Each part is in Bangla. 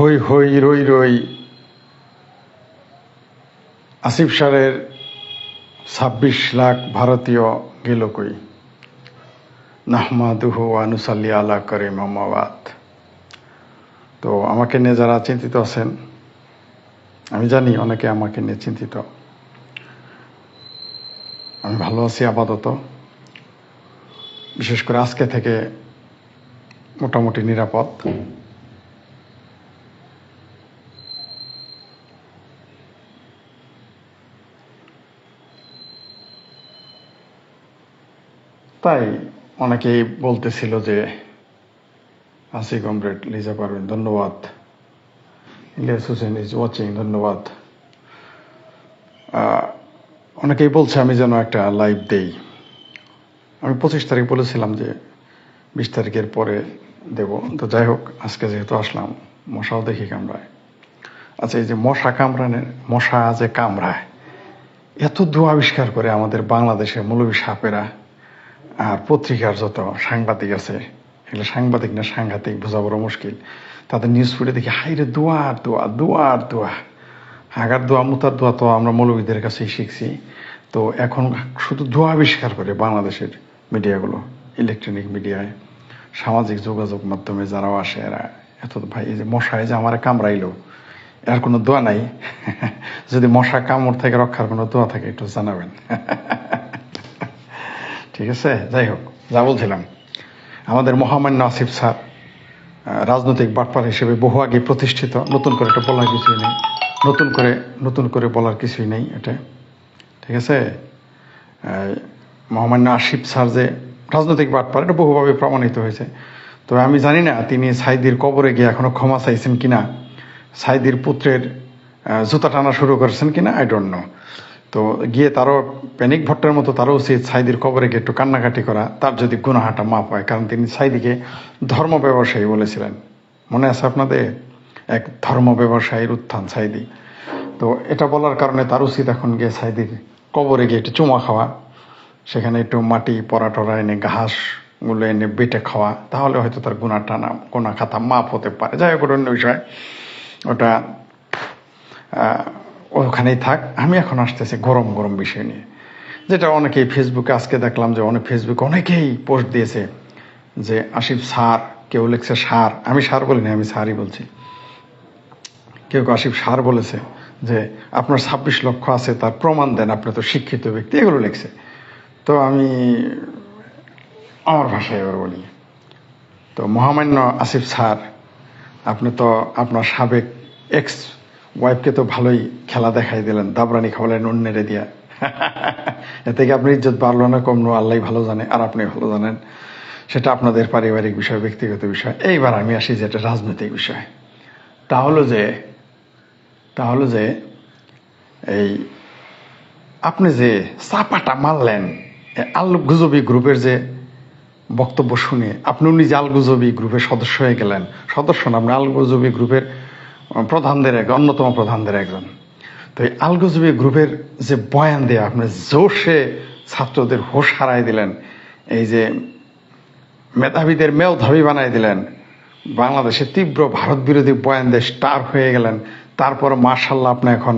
হই হই রই রই আসিফ সারের ছাব্বিশ লাখ ভারতীয় গেল কই? নাহমাদুহু আনুসাল্লি আলা করে মামাবাদ তো আমাকে নিয়ে যারা চিন্তিত আছেন, আমি জানি অনেকে আমাকে নিয়ে চিন্তিত। আমি ভালো আছি আপাতত। বিশেষ করে আজকে থেকে মোটামুটি নিরাপদ। তাই অনেকেই বলতেছিল যে আসি কমরেড লিজা পারবেন ধন্যবাদ। ইলিয়াস হোসেন ইজ ওয়াচিং ধন্যবাদ। অনেকেই বলছে, আমি যেন একটা লাইভ দেই। আমি পঁচিশ তারিখ বলেছিলাম যে, বিশ তারিখের পরে দেব। তো যাই হোক, আজকে যেহেতু আসলাম, মশাও দেখি কামড়ায়। আচ্ছা এই যে মশা কামড়ানের, মশা যে কামড়ায়, এত দু আবিষ্কার করে আমাদের বাংলাদেশের মৌলবী সাপেরা। আর পত্রিকার যত সাংবাদিক আছে, এগুলো সাংবাদিক না সাংঘাতিক বোঝা বড় মুশকিল। তাদের নিউজ ফিডে দেখি হাইরে দোয়ার দোয়া দোয়ার দোয়া। হাগার দোয়া, মুতার দোয়া তো আমরা মৌলবীদের কাছেই শিখছি। তো এখন শুধু দোয়া আবিষ্কার করে বাংলাদেশের মিডিয়াগুলো ইলেকট্রনিক মিডিয়ায়। সামাজিক যোগাযোগ মাধ্যমে যারাও আসে এরা, এত ভাই, এই যে মশায় যে আমার কামড়াইলো, এর কোনো দোয়া নাই। যদি মশা কামড় থেকে রক্ষার কোনো দোয়া থাকে, একটু জানাবেন। ঠিক আছে? যাই হোক, যা বলছিলাম। আমাদের মহামান্য আসিফ স্যার রাজনৈতিক বাটপার হিসেবে বহু আগে প্রতিষ্ঠিত, নতুন করে এটা বলার কিছুই নেই। নতুন করে নতুন করে বলার কিছুই নেই এটা। ঠিক আছে? মহামান্য আসিফ স্যার যে রাজনৈতিক বাটপার, এটা বহুভাবে প্রমাণিত হয়েছে। তো আমি জানি না তিনি সাইদির কবরে গিয়ে এখনও ক্ষমা চাইছেন কিনা, সাইদির পুত্রের জুতা টানা শুরু করেছেন কিনা আই ডোন্ট নো তো গিয়ে তারও প্যানিক ভট্টের মতো তারও উচিত সাইদির কবরে গিয়ে একটু কান্নাকাটি করা, তার যদি গুনাহাটা মাপ হয়, কারণ তিনি সাইদিকে ধর্ম ব্যবসায়ী বলেছিলেন। মনে আছে আপনাদের? এক ধর্ম ব্যবসায়ীর উত্থান সাইদি। তো এটা বলার কারণে তার উচিত এখন গিয়ে সাইদির কবরে গিয়ে একটু চুমা খাওয়া, সেখানে একটু মাটি পরা টরা এনে, ঘাসগুলো এনে বেটে খাওয়া, তাহলে হয়তো তার গুণা টানা গোনা খাতা মাপ হতে পারে। যাই হোক অন্য বিষয়। ওটা ওখানেই থাক। আমি এখন আসতেছি গরম গরম বিষয় নিয়ে। যেটা অনেকেই ফেসবুকে আজকে দেখলাম যে অনেক ফেসবুকে অনেকেই পোস্ট দিয়েছে যে, আসিফ সার কেউ লিখছে সার আমি সার বলিনি আমি সারই বলছি। কেউ কেউ আসিফ সার বলেছে যে, আপনার ছাব্বিশ লক্ষ আছে, তার প্রমাণ দেন, আপনি তো শিক্ষিত ব্যক্তি। এগুলো লিখছে। তো আমি আমার ভাষায় এবার বলি, তো মহামান্য আসিফ স্যার, আপনি তো আপনার সাবেক এক্স ওয়াইফকে তো ভালোই খেলা দেখাই দিলেন দাবরানি খাওয়ালেন অন্যেরে দিয়া। এতে কি আপনার ইজ্জত বাড়লো না কমলো আল্লাহ ভালো জানে আর আপনি ভালো জানেন। সেটা আপনাদের পারিবারিক বিষয় ব্যক্তিগত বিষয়। এইবার আমি আসি যেটা রাজনৈতিক বিষয়। তা হলো যে তা হলো যে এই আপনি যে চাপাটা মারলেন এ আল গুজবি গ্রুপের যে বক্তব্য শুনে আপনি নিজে আল গুজবি গ্রুপের সদস্য হয়ে গেলেন সদস্য না আপনি আল গুজবি গ্রুপের প্রধানদের এক, অন্যতম প্রধানদের একজন। তো এই আল গুজবি গ্রুপের যে বয়ান দিয়ে, আপনি জোশে ছাত্রদের হোশ হারাই দিলেন, এই যে মেধাবীদের মেয়ধাবী বানাই দিলেন, বাংলাদেশে তীব্র ভারত বিরোধী বয়ান দিয়ে স্টার হয়ে গেলেন, তারপর মার্শাল্লাহ আপনি এখন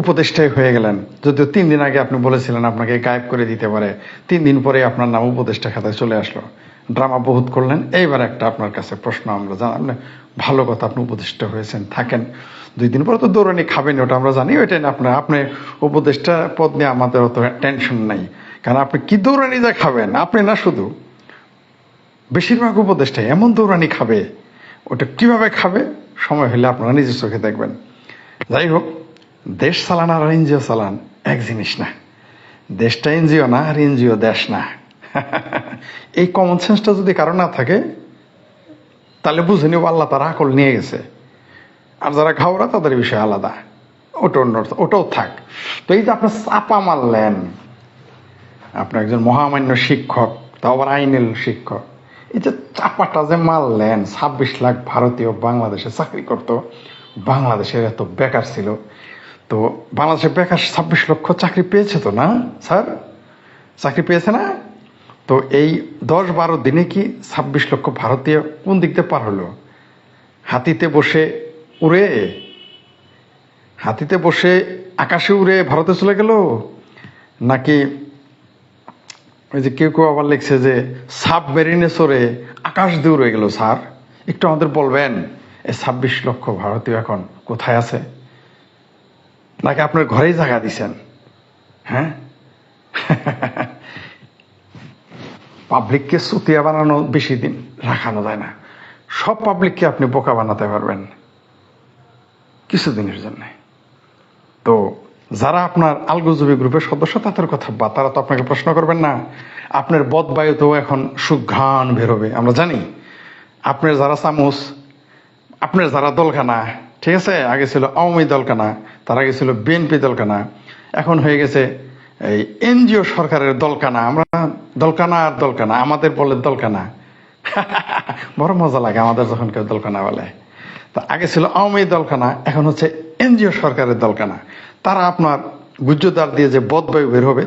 উপদেষ্টাই হয়ে গেলেন। যদিও তিন দিন আগে আপনি বলেছিলেন আপনাকে গায়েব করে দিতে পারে, তিন দিন পরে আপনার নাম উপদেষ্টা খাতায় চলে আসলো। ড্রামা বহুত করলেন। এইবার একটা আপনার কাছে প্রশ্ন আমরা জানি আপনি ভালো কথা আপনি উপদেষ্টা হয়েছেন, থাকেন। দুই দিন পরে তো দৌড়ানি খাবেন, ওটা আমরা জানি। ওইটাই না, আপনার, আপনি উপদেষ্টা পদ নিয়ে আমাদের অত টেনশন নাই। কারণ আপনি কি দৌড়ানি যা খাবেন, আপনি না শুধু। বেশিরভাগ উপদেষ্টা এমন দৌড়ানি খাবে, ওটা কীভাবে খাবে, সময় হলে আপনারা নিজের চোখে দেখবেন। যাই হোক, দেশ চালান আর এনজিও চালান এক জিনিস না। দেশটা এনজিও না, আর এনজিও দেশ না। এই কমন সেন্সটা যদি কারও না থাকে, তাহলে বুঝে নিব আল্লাহ তারা আকল নিয়ে গেছে। আর যারা ঘাওড়া তাদের বিষয় আলাদা। ওটা অন্য ওটাও থাক। তো এই যে আপনি চাপা মারলেন আপনার একজন মহামান্য শিক্ষক, তাও আবার আইনের শিক্ষক, এই যে চাপাটা যে মারলেন, ছাব্বিশ লাখ ভারতীয় বাংলাদেশে চাকরি করতো, বাংলাদেশের এত বেকার ছিল। তো বাংলাদেশের বেকার ছাব্বিশ লক্ষ চাকরি পেয়েছে তো না, স্যার? চাকরি পেয়েছে না? তো এই দশ বারো দিনে কি ছাব্বিশ লক্ষ ভারতীয় কোন দিক দিয়ে পার হলো? হাতিতে বসে উড়ে, হাতিতে বসে আকাশে উড়ে ভারতে চলে গেল? নাকি ওই যে কেউ কেউ আবার লিখছে যে সাবমেরিনে চড়ে আকাশ দিয়ে উড়ে গেল, স্যার? একটু আমাদের বলবেন, এই ছাব্বিশ লক্ষ ভারতীয় এখন কোথায় আছে? নাকি আপনার ঘরেই জায়গা দিছেন? হ্যাঁ? পাবলিককে সুতিয়া বানানো বেশি দিন রাখানো যায় না। সব পাবলিককে আপনি বোকা বানাতে পারবেন কিছুদিনের জন্য। তো যারা আপনার আলগুজুবি গ্রুপের সদস্য, তাদের কথা বা তারা তো আপনাকে প্রশ্ন করবেন না। আপনার বদবায়ুতেও এখন সুঘ্রাণ বেরোবে আমরা জানি। আপনার যারা চামচ, আপনার যারা দলখানা, ঠিক আছে? আগে ছিল আওয়ামী দলখানা, তার আগে ছিল বিএনপি দলখানা, এখন হয়ে গেছে এই এনজিও সরকারের দলকানা, আমরা দলকানা আর দলকানা, আমাদের বলে দলকানা। বড় মজা লাগে আমাদের যখন কেউ দলকানা বলে। তা আগে ছিল আওয়ামী দলকানা, এখন হচ্ছে এনজিও সরকারের দলকানা। তারা আপনার গুজ্জদার দিয়ে যে বদবায়ু বের হবে,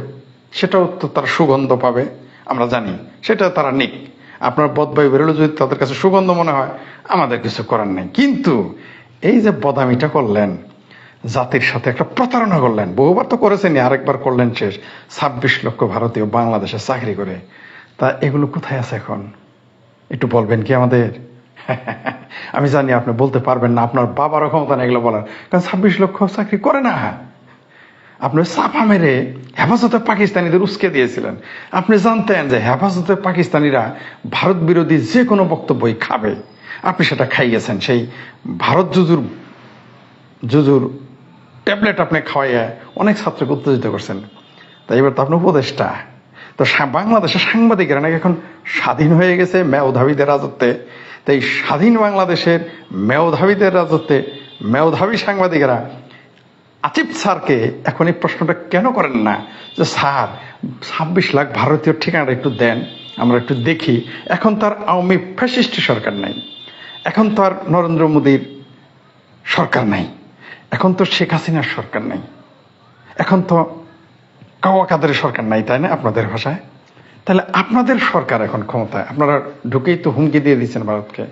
সেটাও তো তারা সুগন্ধ পাবে, আমরা জানি। সেটা তারা নিক। আপনার বদবায়ু বেরোলে যদি তাদের কাছে সুগন্ধ মনে হয়, আমাদের কিছু করার নেই। কিন্তু এই যে বদামিটা করলেন জাতির সাথে একটা প্রতারণা করলেন। বহুবার তো করেছেন আরেকবার করলেন শেষ। ছাব্বিশ লক্ষ ভারতীয় বাংলাদেশে চাকরি করে। তা এগুলো কোথায় আছে এখন? একটু বলবেন কি আমাদের? আমি জানি আপনি বলতে পারবেন না, আপনার বাবারও ক্ষমতা নেই এগুলো বলার। কারণ ছাব্বিশ লক্ষ চাকরি করে না। আপনি চাপা মেরে হেফাজতে পাকিস্তানিদের উস্কে দিয়েছিলেন। আপনি জানতেন যে হেফাজতে পাকিস্তানিরা ভারত বিরোধী যে কোনো বক্তব্যই খাবে। আপনি সেটা খাই গেছেন সেই ভারত জুজুর জুজুর ট্যাবলেট আপনি খাওয়াইয়া অনেক ছাত্রকে উত্তেজিত করছেন। তাই এবার তো আপনি উপদেষ্টা। তো বাংলাদেশের সাংবাদিকেরা নাকি এখন স্বাধীন হয়ে গেছে মেয়ধাবীদের রাজত্বে। তাই স্বাধীন বাংলাদেশের মেয়ধাবীদের রাজত্বে মেয়ধাবী সাংবাদিকেরা আচিফ স্যারকে এখন এই প্রশ্নটা কেন করেন না? যে স্যার, ছাব্বিশ লাখ ভারতীয় ঠিকানাটা একটু দেন, আমরা একটু দেখি। এখন তার আওয়ামী ফ্যাসিস্ট সরকার নাই। এখন তো আর নরেন্দ্র মোদীর সরকার নাই। এখন তো শেখ হাসিনার সরকার নাই। এখন তো কাওয়া কাদের সরকার নাই, তাই না আপনাদের ভাষায়? তাহলে আপনাদের সরকার এখন ক্ষমতায়, আপনারা ঢুকেই তো হুমকি দিয়ে দিচ্ছেন ভারতকে।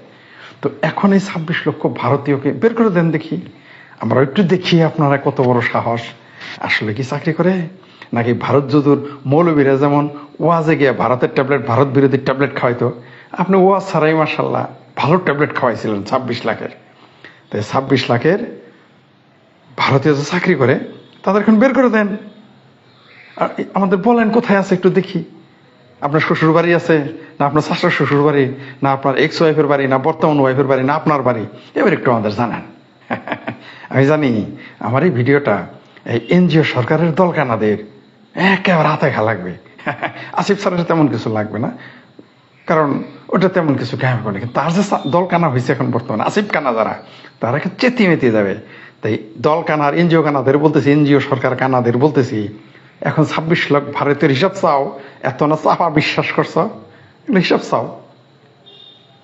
তো এখন এই ছাব্বিশ লক্ষ ভারতীয়কে বের করে দেন দেখি। আমরা একটু দেখি আপনারা কত বড় সাহস। আসলে কি চাকরি করে? নাকি ভারত যদুর মৌলবীরা যেমন ওয়াজে গিয়ে ভারতের ট্যাবলেট, ভারত বিরোধী ট্যাবলেট খাওয়াইতো, আপনি ওয়াজ ছাড়াই মার্শাল্লাহ ভালো ট্যাবলেট খাওয়াইছিলেন ছাব্বিশ লাখের। তাই ছাব্বিশ লাখের ভারতীয় যে চাকরি করে, তাদের এখন বের করে দেন। আর আমাদের বলেন, কোথায় আছে একটু দেখি। আপনার শ্বশুর বাড়ি আছে, না আপনার শাশুর শ্বশুর বাড়ি, না আপনার এক্স ওয়াইফের বাড়ি, না বর্তমান ওয়াইফের বাড়ি, না আপনার বাড়ি। এবার একটু আমাদের জানান। আমি জানি, আমার এই ভিডিওটা এই এনজিও সরকারের দলকানাদের একেবারে হাতে খা লাগবে। আসিফ স্যারের তেমন কিছু লাগবে না। কারণ ওটা তেমন কিছু ক্যাম্প করে কিন্তু তার যে দল কানা হয়েছে এখন বর্তমানে, আসিফ কানা যারা তারা চেতিয়ে মেতিয়ে যাবে। তাই দল কানার এনজিও কানাদের বলতেছি, এনজিও সরকার কানাদের বলতেছি, এখন ছাব্বিশ লাখ ভারতের হিসাব চাও, এত না চাপা বিশ্বাস করছ? এগুলো হিসাব চাও।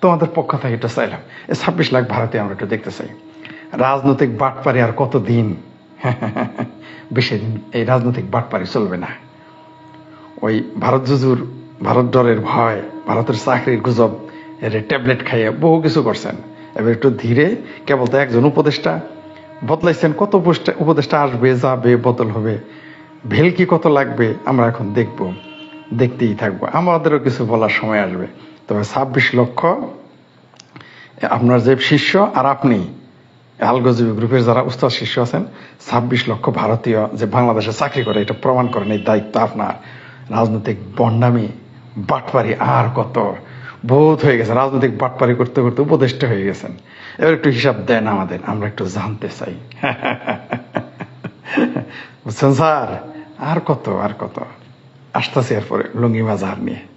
তোমাদের পক্ষ থেকে এটা চাইলাম। এই ছাব্বিশ লাখ ভারতীয় আমরা একটু দেখতে চাই। রাজনৈতিক বাটপারি আর কত দিন বেশি দিন এই রাজনৈতিক বাটপারি চলবে না। ওই ভারত জুজুর ভারত ডরের ভয়, ভারতের চাকরির গুজব, এর ট্যাবলেট খাইয়ে বহু কিছু করছেন। এবার একটু ধীরে, কেবল তো একজন উপদেষ্টা। বদলাইছেন কত উপদেষ্টা- আসবে, যাবে, বদল হবে। ভেলকি কত লাগবে, আমরা এখন দেখব। দেখতেই থাকব। আমাদেরও কিছু বলার সময় আসবে। তবে ছাব্বিশ লক্ষ আপনার যে শিষ্য আর আপনি, আলগজীবী গ্রুপের যারা উস্তাদ শিষ্য আছেন, ছাব্বিশ লক্ষ ভারতীয় যে বাংলাদেশে চাকরি করে, এটা প্রমাণ করেন এই দায়িত্ব আপনার। রাজনৈতিক বন্ডামি বাটপারি আর কত বোধ হয়ে গেছে। রাজনৈতিক বাটপারি করতে করতে উপদেষ্টা হয়ে গেছেন। এবার একটু হিসাব দেন আমাদের, আমরা একটু জানতে চাই। বুঝছেন স্যার? আর কত আর কত? আসতেছি এরপরে, লুঙ্গি বাজার নিয়ে।